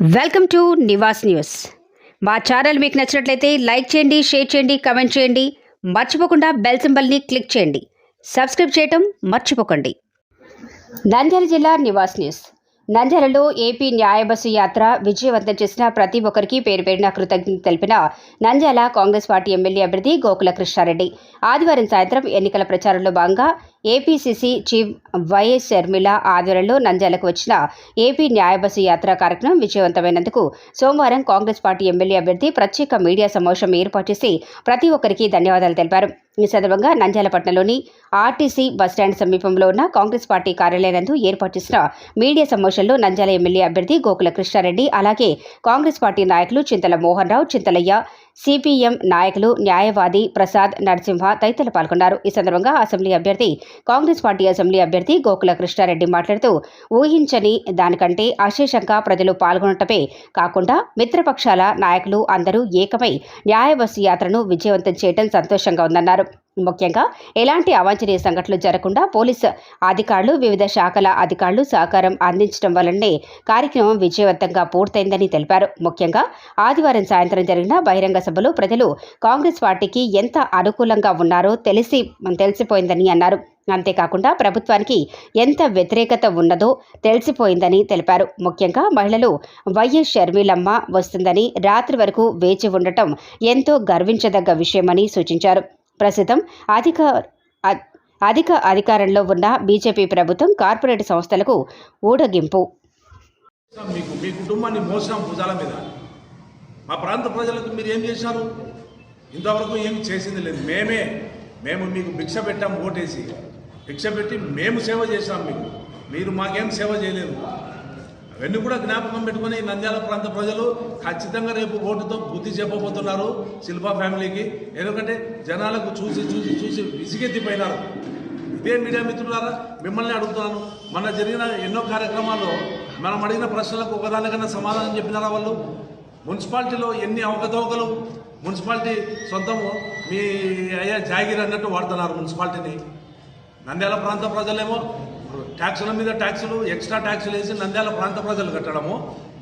Welcome to Nivas news. మా channel మీకు నచ్చినట్లయితే లైక్ చేయండి షేర్ చేయండి కమెంట్ చేయండి. మర్చిపోకుండా బెల్ సింబల్ని క్లిక్ చేయండి. సబ్స్క్రైబ్ చేయటం మర్చిపోకండి. నంద్యాల జిల్లా నివాస్ న్యూస్. నంద్యాలలో ఏపీ న్యాయ బస్సు యాత్ర విజయవంతం చేసిన ప్రతి ఒక్కరికి పేరు పేరున కృతజ్ఞత తెలిపిన నంద్యాల కాంగ్రెస్ పార్టీ ఎమ్మెల్యే అభ్యర్థి గోకుల కృష్ణారెడ్డి. ఆదివారం సాయంత్రం ఎన్నికల ప్రచారంలో భాగంగా ఏపీసీసీ చీఫ్ వైఎస్ షర్మిల ఆధ్వర్యంలో నంద్యాలకు వచ్చిన ఏపీ న్యాయ యాత్ర కార్యక్రమం విజయవంతమైనందుకు సోమవారం కాంగ్రెస్ పార్టీ ఎమ్మెల్యే అభ్యర్థి ప్రత్యేక మీడియా సమావేశం ఏర్పాటు చేసి ప్రతి ఒక్కరికి ధన్యవాదాలు తెలిపారు. ఈ సందర్భంగా నంద్యాలపట్నంలోని ఆర్టీసీ బస్టాండ్ సమీపంలో ఉన్న కాంగ్రెస్ పార్టీ కార్యాలయానందు ఏర్పాటు చేసిన మీడియా సమావేశంలో నంద్యాల ఎమ్మెల్యే అభ్యర్థి గోకుల కృష్ణారెడ్డి అలాగే కాంగ్రెస్ పార్టీ నాయకులు చింతల మోహన్ రావు చింతలయ్య సిపిఎం నాయకులు న్యాయవాది ప్రసాద్ నరసింహ తదితరులు పాల్గొన్నారు. ఈ సందర్భంగా అసెంబ్లీ అభ్యర్థి కాంగ్రెస్ పార్టీ అసెంబ్లీ అభ్యర్థి గోకుల కృష్ణారెడ్డి మాట్లాడుతూ ఊహించని దానికంటే అశేషంగా ప్రజలు పాల్గొనటమే కాకుండా మిత్రపక్షాల నాయకులు అందరూ ఏకమై న్యాయ యాత్రను విజయవంతం చేయడం సంతోషంగా ఉందన్నారు. ముఖ్యంగా ఎలాంటి అవాంఛనీయ సంఘటనలు జరగకుండా పోలీసు అధికారులు వివిధ శాఖల అధికారులు సహకారం అందించడం వల్లనే కార్యక్రమం విజయవంతంగా పూర్తయిందని తెలిపారు. ముఖ్యంగా ఆదివారం సాయంత్రం జరిగిన బహిరంగ సభలో ప్రజలు కాంగ్రెస్ పార్టీకి ఎంత అనుకూలంగా ఉన్నారో తెలిసి తెలిసిపోయిందని అన్నారు. అంతేకాకుండా ప్రభుత్వానికి ఎంత వ్యతిరేకత ఉన్నదో తెలిసిపోయిందని తెలిపారు. ముఖ్యంగా మహిళలు వైఎస్ షర్మిలమ్మ వస్తుందని రాత్రి వరకు వేచి ఉండటం ఎంతో గర్వించదగ్గ విషయమని సూచించారు. ప్రస్తుతం అధిక అధిక అధికారంలో ఉన్న బీజేపీ ప్రభుత్వం కార్పొరేట్ సంస్థలకు ఊడగింపు. మీకు మీ కుటుంబాన్ని మోసాం భుజాల మీద. మా ప్రాంత ప్రజలకు మీరు ఏం చేశారు? ఇంతవరకు ఏమి చేసింది లేదు. మేమే మేము మీకు భిక్ష పెట్టాం ఓటేసి. భిక్ష పెట్టి మేము సేవ చేశాం మీకు. మీరు మాకేం సేవ చేయలేదు. ఇవన్నీ కూడా జ్ఞాపకం పెట్టుకుని నంద్యాల ప్రాంత ప్రజలు ఖచ్చితంగా రేపు ఓటుతో బుద్ధి చెప్పబోతున్నారు శిల్పా ఫ్యామిలీకి. ఎందుకంటే జనాలకు చూసి చూసి చూసి విసిగెత్తిపోయినారు. ఇదే మీడియా మిత్రులారా మిమ్మల్ని అడుగుతున్నాను. మన జరిగిన ఎన్నో కార్యక్రమాల్లో మనం అడిగిన ప్రశ్నలకు ఒకదానికన్నా సమాధానం చెప్పినారా వాళ్ళు? మున్సిపాలిటీలో ఎన్ని అవకతవకలు? మున్సిపాలిటీ సొంతము మీ అయ్యా జాగిర్ అన్నట్టు వాడుతున్నారు మున్సిపాలిటీని. నంద్యాల ప్రాంత ప్రజలేమో ట్యాక్సుల మీద ట్యాక్సులు ఎక్స్ట్రా ట్యాక్సులు వేసి నంద్యాల ప్రాంత ప్రజలు కట్టడము.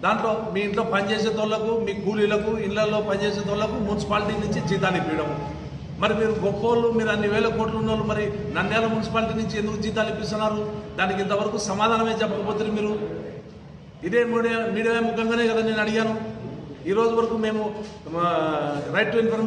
దాంట్లో మీ ఇంట్లో పనిచేసే తోళ్ళకు మీ కూలీలకు ఇళ్ళలో పనిచేసే తోళ్ళకు మున్సిపాలిటీ నుంచి జీతాలు ఇప్పించడము మరి మీరు గొప్పోళ్ళు మీరు అన్ని వేల కోట్లు ఉన్న మరి నంద్యాల మున్సిపాలిటీ నుంచి ఎందుకు జీతాలు ఇప్పిస్తున్నారు? దానికి ఇంతవరకు సమాధానమే చెప్పకపోతే మీరు. ఇదే మీడియా మీడియా ముఖంగానే కదా నేను అడిగాను. ఈరోజు వరకు మేము రైట్ టు ఇన్ఫర్మేషన్